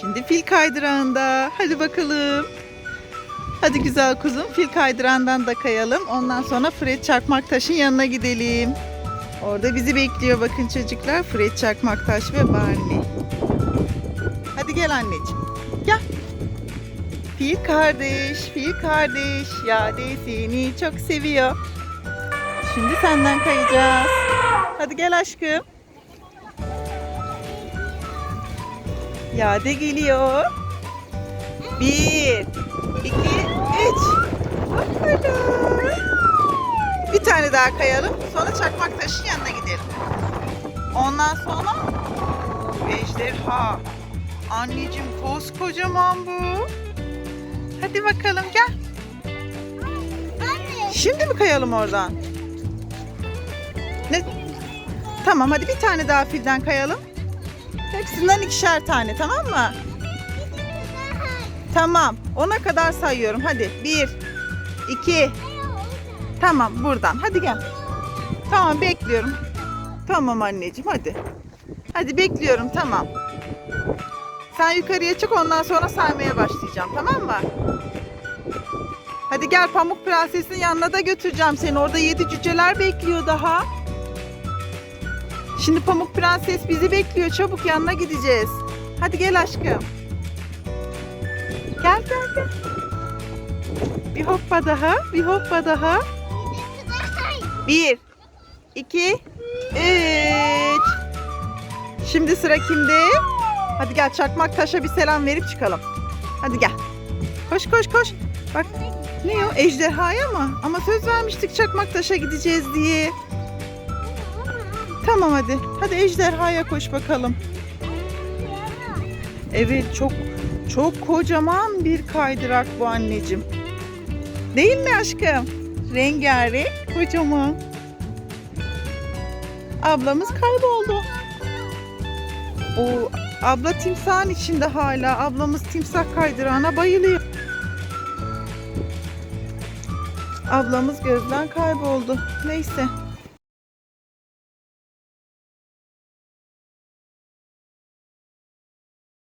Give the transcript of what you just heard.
Şimdi fil kaydırağında. Hadi bakalım. Hadi güzel kuzum fil kaydırağından da kayalım. Ondan sonra Fred Çakmaktaş'ın yanına gidelim. Orada bizi bekliyor bakın çocuklar. Fred Çakmaktaş ve Barney. Hadi gel anneciğim. Gel. Fil kardeş, fil kardeş. Yade seni çok seviyor. Şimdi senden kayacağız. Hadi gel aşkım. Yade geliyor. Bir, iki, üç. Bir tane daha kayalım. Sonra çakmak taşın yanına gidelim. Ondan sonra ejderha. Anneciğim koskocaman bu. Hadi bakalım gel. Şimdi mi kayalım oradan? Ne? Tamam hadi bir tane daha filden kayalım. Hepsinden ikişer tane tamam mı? Tamam. Ona kadar sayıyorum. Hadi. Bir, iki. Tamam buradan. Hadi gel. Tamam bekliyorum. Tamam anneciğim hadi. Hadi bekliyorum tamam. Sen yukarıya çık ondan sonra saymaya başlayacağım tamam mı? Hadi gel Pamuk Prenses'in yanına da götüreceğim seni. Orada yedi cüceler bekliyor daha. Şimdi Pamuk Prenses bizi bekliyor. Çabuk yanına gideceğiz. Hadi gel aşkım. Gel gel gel. Bir hoppa daha, bir hoppa daha. Bir, iki, üç. Şimdi sıra kimde? Hadi gel çakmak taşa bir selam verip çıkalım. Hadi gel. Koş koş koş. Bak ne o? Ejderhaya mı? Ama söz vermiştik çakmak taşa gideceğiz diye. Tamam hadi. Hadi ejderhaya koş bakalım. Evet çok çok kocaman bir kaydırak bu anneciğim. Değil mi aşkım? Rengarenk kocaman. Ablamız kayboldu. O abla timsahın içinde hala. Ablamız timsah kaydırağına bayılıyor. Ablamız gözden kayboldu. Neyse.